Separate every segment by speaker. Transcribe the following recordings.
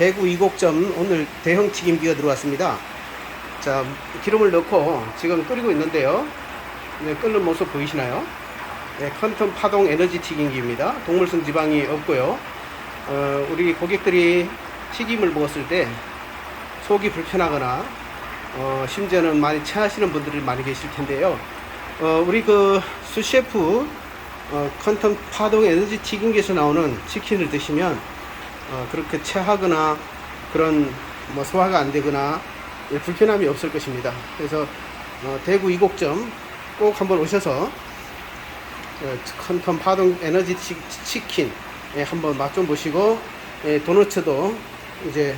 Speaker 1: 대구 이곡점 오늘 대형 튀김기가 들어왔습니다. 자, 기름을 넣고 지금 끓이고 있는데요. 네, 끓는 모습 보이시나요? 네, 컨텀 파동 에너지 튀김기입니다. 동물성 지방이 없고요. 어, 우리 고객들이 튀김을 먹었을 때 속이 불편하거나 어, 심지어는 많이 체하시는 분들이 많이 계실 텐데요. 어, 우리 그 수셰프 어, 컨텀 파동 에너지 튀김기에서 나오는 치킨을 드시면 어, 그렇게 체하거나 그런 뭐 소화가 안 되거나 예, 불편함이 없을 것입니다. 그래서 어, 대구 이곡점 꼭 한번 오셔서 어, 컨텀 파동 에너지 치, 치킨 예, 한번 맛 좀 보시고 예, 도너츠도 이제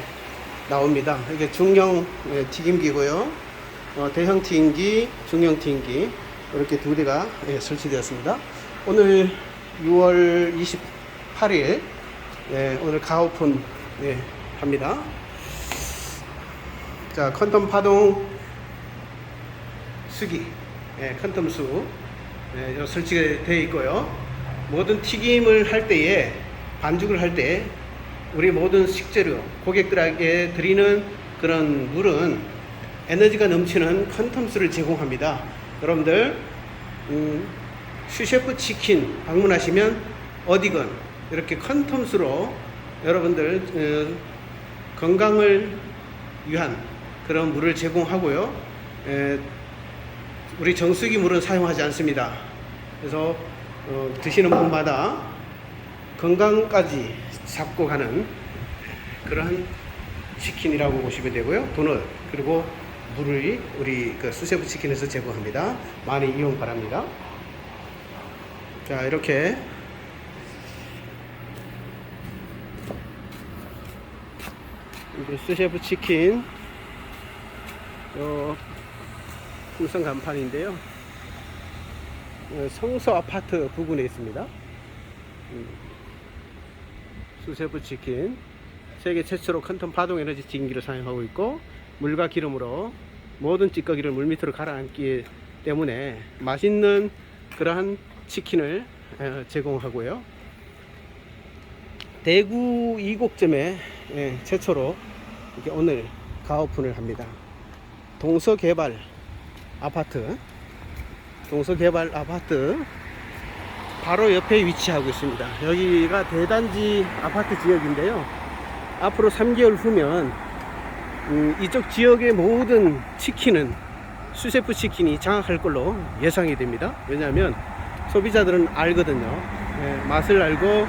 Speaker 1: 나옵니다. 이게 중형 예, 튀김기고요. 어, 대형 튀김기, 중형 튀김기 이렇게 두 대가 예, 설치되었습니다. 오늘 6월 28일 예, 오늘 가오픈 예, 합니다. 자, 컨텀 파동 수기, 예, 컨텀 수 예, 요 설치가 되어 있고요. 모든 튀김을 할 때에 반죽을 할 때 우리 모든 식재료 고객들에게 드리는 그런 물은 에너지가 넘치는 컨텀수를 제공합니다. 여러분들 음, 슈셰프 치킨 방문하시면 어디건 이렇게 컨텀수로 여러분들 어, 건강을 위한 그런 물을 제공하고요. 에, 우리 정수기 물은 사용하지 않습니다. 그래서 어, 드시는 분마다 건강까지 잡고 가는 그러한 치킨이라고 보시면 되고요. 도넛 그리고 물을 우리 그 수세부 치킨에서 제공합니다. 많이 이용 바랍니다. 자 이렇게 이제 수셰프 치킨 요 풍선 간판인데요. 어, 성서 아파트 부근에 있습니다. 음, 수세부 치킨 세계 최초로 컨텀 파동 에너지 튀김기를 사용하고 있고 물과 기름으로 모든 찌꺼기를 물 밑으로 가라앉기 때문에 맛있는 그러한 치킨을 어, 제공하고요. 대구 이곡점에 예, 최초로 이렇게 오늘 가오픈을 합니다. 동서개발 아파트, 동서개발 아파트 바로 옆에 위치하고 있습니다. 여기가 대단지 아파트 지역인데요. 앞으로 3개월 후면 음, 이쪽 지역의 모든 치킨은 수세프 치킨이 장악할 걸로 예상이 됩니다. 왜냐하면 소비자들은 알거든요. 예, 맛을 알고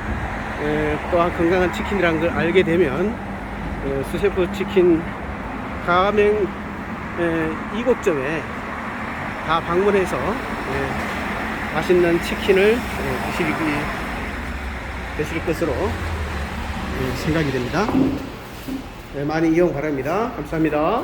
Speaker 1: 예, 또한 건강한 치킨이라는 걸 알게 되면 예, 수세프 치킨 가맹 예, 이곡점에 다 방문해서 예, 맛있는 치킨을 예, 드시기 되실 것으로 예, 생각이 됩니다. 예, 많이 이용 바랍니다. 감사합니다.